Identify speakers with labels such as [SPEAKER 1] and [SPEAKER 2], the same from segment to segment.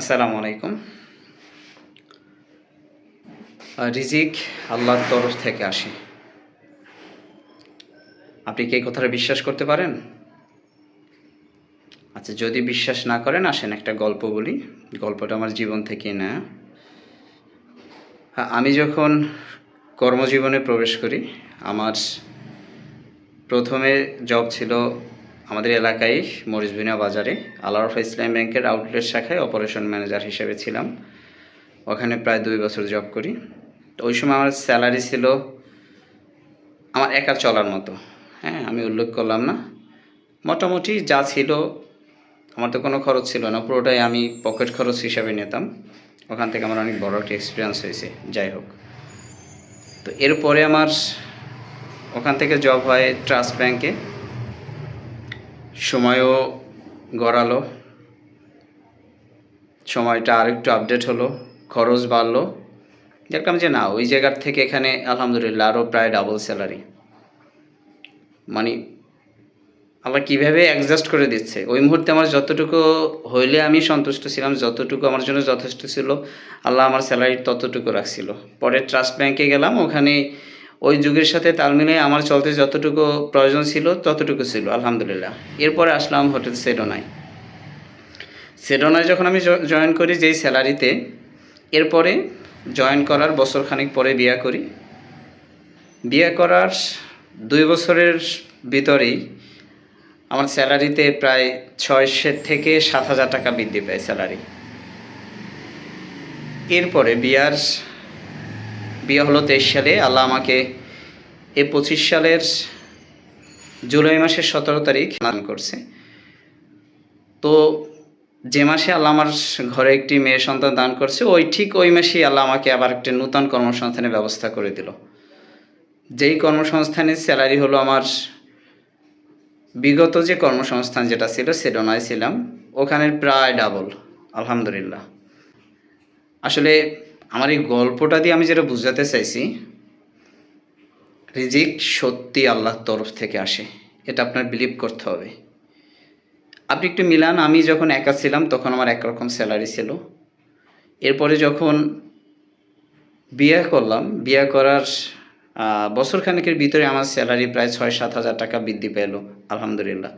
[SPEAKER 1] আসসালামু আলাইকুম। রিজিক আল্লাহর তরফ থেকে আসে। আপনি কি এই কথাটা বিশ্বাস করতে পারেন? আচ্ছা যদি বিশ্বাস না করেন, আসেন একটা গল্প বলি। গল্পটা আমার জীবন থেকে না। আমি যখন কর্মজীবনে প্রবেশ করি, আমার প্রথমে জব ছিল আমাদের এলাকায় মরিচবিনা বাজারে আলারফ ইসলাম ব্যাংকের আউটলেট শাখায় অপারেশন ম্যানেজার হিসেবে ছিলাম। ওখানে প্রায় দুই বছর জব করি। তো ওই সময় আমার স্যালারি ছিল আমার একা চলার মতো। হ্যাঁ আমি উল্লেখ করলাম না। মোটামুটি যা ছিল, আমার তো কোনো খরচ ছিল না। পুরোটাই আমি পকেট খরচ হিসাবে নিতাম। ওখান থেকে আমার অনেক বড় একটা এক্সপিরিয়েন্স হয়েছে। যাই হোক। তো এরপরে আমার ওখান থেকে জব হয় ট্রাস্ট ব্যাংকে সময়ও গড়ালো। সময়টা আরেকটু আপডেট হলো, খরচ বাড়লো। দেখলাম যে না, ওই জায়গার থেকে এখানে আলহামদুলিল্লাহ আরও প্রায় ডাবল স্যালারি মানে আল্লাহ কীভাবে অ্যাডজাস্ট করে দিচ্ছে? ওই মুহূর্তে আমার যতটুকু হইলে আমি সন্তুষ্ট ছিলাম, যতটুকু আমার জন্য যথেষ্ট ছিল, আল্লাহ আমার স্যালারি ততটুকু রাখছিল। পরে ট্রাস্ট ব্যাংকে গেলাম, ওখানে ওই যুগের সাথে তাল মিলিয়ে আমার চলতে যতটুকু প্রয়োজন ছিল, ততটুকু ছিল, আলহামদুলিল্লাহ। এরপরে আসলাম হোটেল সেডোনায়। সেডোনায় যখন আমি জয়েন করি, যেই স্যালারিতে, এরপরে জয়েন করার বছর খানিক পরে বিয়া করি। বিয়ে করার দুই বছরের ভিতরেই আমার স্যালারিতে প্রায় ছয়শো থেকে সাত হাজার টাকা বৃদ্ধি পায় স্যালারি। এরপরে বিয়ার বিয়ে হলো তেইশ সালে। আল্লাহ আমাকে এই পঁচিশ সালের জুলাই মাসের সতেরো তারিখ দান করছে। তো যে মাসে আল্লাহ আমার ঘরে একটি মেয়ে সন্তান দান করছে, ওই ঠিক ওই মাসেই আল্লাহ আমাকে আবার একটি নূতন কর্মসংস্থানের ব্যবস্থা করে দিল। যেই কর্মসংস্থানের স্যালারি হলো আমার বিগত যে কর্মসংস্থান যেটা ছিল, সেডোনায় ছিলাম। ওখানের প্রায় ডাবল, আলহামদুলিল্লাহ। আসলে আমার এই গল্পটা দিয়ে আমি যেটা বুঝাতে চাইছি, রিজিক সত্যি আল্লাহর তরফ থেকে আসে, এটা আপনার বিলিভ করতে হবে। আপনি একটু মিলান, আমি যখন একা ছিলাম তখন আমার একরকম স্যালারি ছিল। এরপরে যখন বিয়ে করলাম, বিয়ে করার বছরখানেকের ভিতরে আমার স্যালারি প্রায় ছয় সাত হাজার টাকা বৃদ্ধি পেল, আলহামদুলিল্লাহ।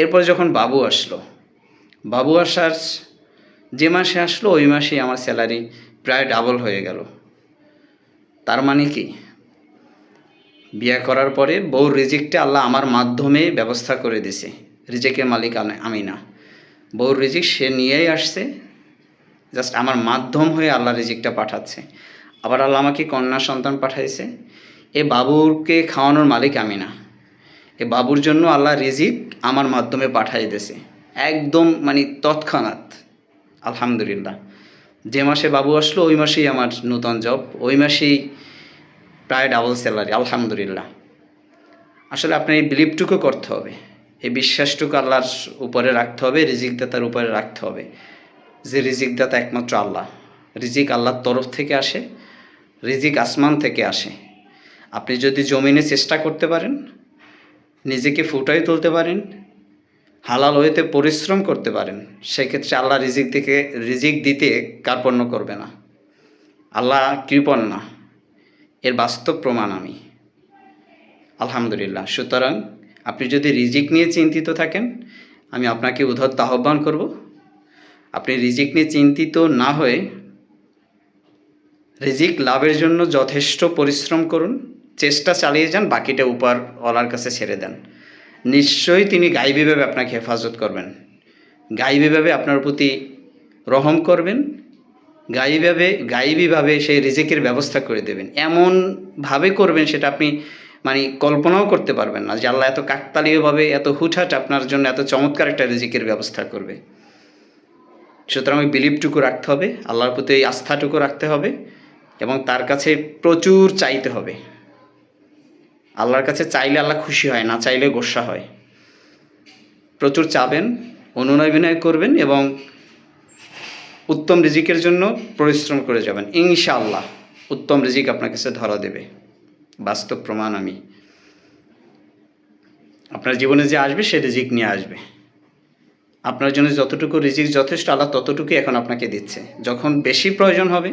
[SPEAKER 1] এরপরে যখন বাবু আসলো, বাবু আসার যে মাসে আসলো, ওই মাসেই আমার স্যালারি প্রায় ডাবল হয়ে গেল। তার মানে কি? বিয়ে করার পরে বউ রিজিকটা আল্লাহ আমার মাধ্যমে ব্যবস্থা করে দিছে। রিজিকের মালিক আমি- না। বউর রিজিক সে নিয়েই আসছে। জাস্ট আমার মাধ্যম হয়ে আল্লাহ রিজিকটা পাঠাচ্ছে। আবার আল্লাহ আমাকে কন্যা সন্তান পাঠাইছে। এ বাবুরকে খাওয়ানোর মালিক আমি না। এ বাবুর জন্য আল্লাহ রিজিক আমার মাধ্যমে পাঠাই দিয়েছে একদম মানে তৎক্ষণাৎ। আলহামদুলিল্লাহ। যে মাসে বাবু আসলো, ওই মাসেই আমার নূতন জব ওই মাসেই প্রায় ডাবল স্যালারি আলহামদুলিল্লাহ। আসলে আপনার এই বিলিভটুকু করতে হবে। এই বিশ্বাসটুকু আল্লাহর উপরে রাখতে হবে রিজিক দাতার উপরে রাখতে হবে। যে রিজিক দাতা একমাত্র আল্লাহ। রিজিক আল্লাহর তরফ থেকে আসে, রিজিক আসমান থেকে আসে। আপনি যদি জমিনে চেষ্টা করতে পারেন, নিজেকে ফুটাই তুলতে পারেন হালাল হইতে পরিশ্রম করতে পারেন, সেক্ষেত্রে আল্লাহ রিজিক থেকে রিজিক দিতে কার্পণ্য করবে না। আল্লাহ কৃপণ না। এর বাস্তব প্রমাণ আমি। আলহামদুলিল্লাহ। সুতরাং আপনি যদি রিজিক নিয়ে চিন্তিত থাকেন, আমি আপনাকে উদ্ধত্ত আহ্বান করব, আপনি রিজিক নিয়ে চিন্তিত না হয়ে রিজিক লাভের জন্য যথেষ্ট পরিশ্রম করুন, চেষ্টা চালিয়ে যান, বাকিটা উপার অলার কাছে ছেড়ে দেন। নিশ্চয়ই তিনি গাইবীভাবে আপনাকে হেফাজত করবেন। গাইবীভাবে আপনার প্রতি রহম করবেন। গাইবীভাবে গাইবীভাবে সেই রিজিকের ব্যবস্থা করে দেবেন। এমনভাবে করবেন সেটা আপনি মানে কল্পনাও করতে পারবেন না যে আল্লাহ এত কাকতালীয়ভাবে এত হুটহাট আপনার জন্য এত চমৎকার একটা রিজিকের ব্যবস্থা করবে। সুতরাং ওই বিলিভটুকু রাখতে হবে, আল্লাহর প্রতি এই আস্থাটুকু রাখতে হবে এবং তার কাছে প্রচুর চাইতে হবে। আল্লাহর কাছে চাইলে আল্লাহ খুশি হয়, না চাইলে গোসা হয়। প্রচুর চাবেন, অনুনয় বিনয় করবেন এবং উত্তম রিজিকের জন্য পরিশ্রম করে যাবেন। ইনশাআল্লাহ, উত্তম রিজিক আপনার কাছে ধরা দেবে। বাস্তব প্রমাণ আমি। আপনার জীবনে যে আসবে সে রিজিক নিয়ে আসবে। আপনার জন্য যতটুকু রিজিক যথেষ্ট, আল্লাহ ততটুকুই এখন আপনাকে দিচ্ছে। যখন বেশি প্রয়োজন হবে,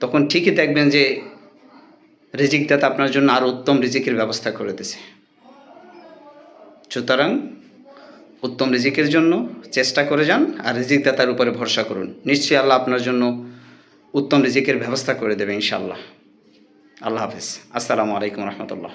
[SPEAKER 1] তখন ঠিকই দেখবেন যে রিজিক দাতা আপনার জন্য আরও উত্তম রিজিকের ব্যবস্থা করে দিছে। সুতরাং উত্তম রিজিকের জন্য চেষ্টা করে যান আর রিজিক দাতার উপরে ভরসা করুন। নিশ্চয়ই আল্লাহ আপনার জন্য উত্তম রিজিকের ব্যবস্থা করে দেবে ইনশাল্লাহ আল্লাহ হাফেজ। আসসালামু আলাইকুম রহমতুল্লাহ।